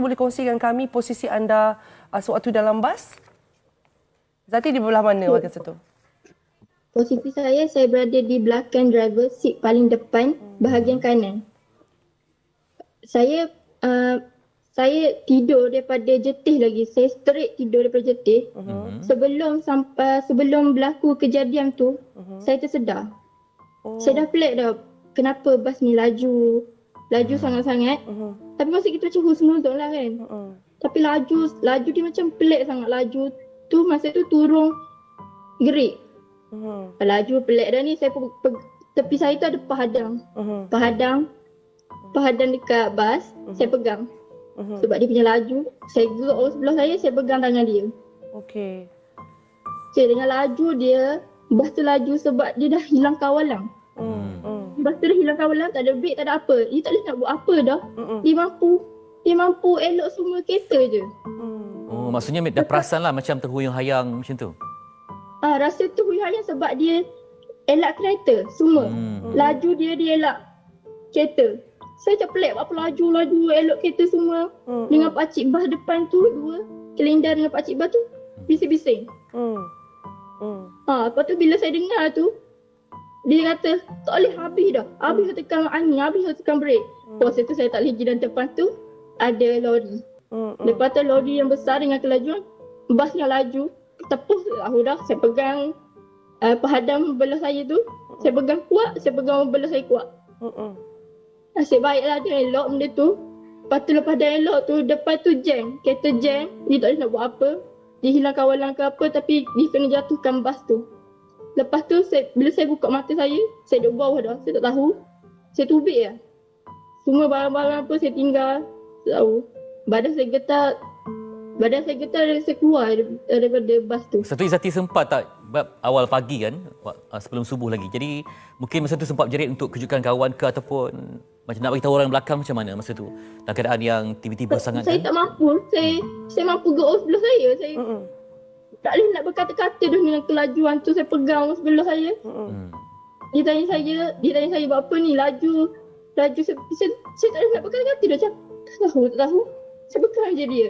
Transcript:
Boleh kongsikan kami posisi anda uh, sewaktu dalam bas? Zati di belah mana masa tu? Posisi saya, saya berada di belakang driver, seat paling depan, bahagian kanan. Saya uh, saya tidur daripada jetih lagi. Saya straight tidur daripada jetih. Uh-huh. Sebelum sampai sebelum berlaku kejadian tu, uh-huh. saya tersedar. Oh. Saya dah pelik dah kenapa bas ni laju laju uh-huh. sangat-sangat. Uh-huh. Tapi masa kita macam husnuzon lah kan. Uh-huh. Tapi laju laju dia macam pelik sangat laju tu masa tu turun gerik. Uh-huh. Laju pelik dah ni saya pe- pe- tepi saya tu ada pahadang. Uh-huh. Pahadang pahadang dekat bas uh-huh. saya pegang. Uh-huh. Sebab dia punya laju, saya duduk orang sebelah saya, saya pegang tangan dia. Okey. Okay, dengan laju dia, bas tu laju sebab dia dah hilang kawalan. Bas tu dah hilang kawalan, tak ada break, tak ada apa. Dia tak boleh nak buat apa dah. Hmm. Dia mampu, dia mampu elok semua kereta je. Hmm. Oh, maksudnya dah perasan lah macam terhuyung-hayang macam tu? Ah, rasa terhuyung-hayang sebab dia elak kereta semua. Hmm. Laju dia, dia elak kereta saya macam pelik apa laju-laju elok kereta semua hmm. dengan pakcik bas depan tu dua kelindar dengan pakcik bas tu bising-bising. Hmm. Hmm. Ha, lepas tu bila saya dengar tu dia kata tak boleh habis dah. Habis hmm. tekan angin, habis tekan brake. Hmm. Pos itu saya tak boleh dan depan tu ada lori. Hmm. Lepas tu lori yang besar dengan kelajuan bas yang laju tepus aku dah saya pegang uh, pahadam belah saya tu saya pegang kuat saya pegang belah saya kuat hmm. Nasib baiklah dia elok benda tu. Lepas tu lepas dia elok tu, depan tu jam. Kereta jam, dia tak boleh nak buat apa. Dia hilang kawalan ke apa tapi dia kena jatuhkan bas tu. Lepas tu saya, bila saya buka mata saya, saya duduk bawah dah. Saya tak tahu. Saya tubik lah. Semua barang-barang apa saya tinggal. Tak tahu. Badan saya getar. Badan saya getar saya keluar daripada bas tu. Satu Izati sempat tak awal pagi kan sebelum subuh lagi. Jadi mungkin masa tu sempat jerit untuk kejutkan kawan ke ataupun macam nak bagi tahu orang belakang macam mana masa tu? Dalam keadaan yang tiba-tiba saya, sangat Saya kan? tak mampu. Saya saya mampu go sebelah saya. Saya mm-hmm. Tak boleh nak berkata-kata dengan kelajuan tu saya pegang sebelah saya. Mm-hmm. Dia tanya saya, dia tanya saya buat apa ni laju. Laju saya, saya, saya tak boleh nak berkata-kata dah macam tak tahu, tak tahu. Saya pegang je dia.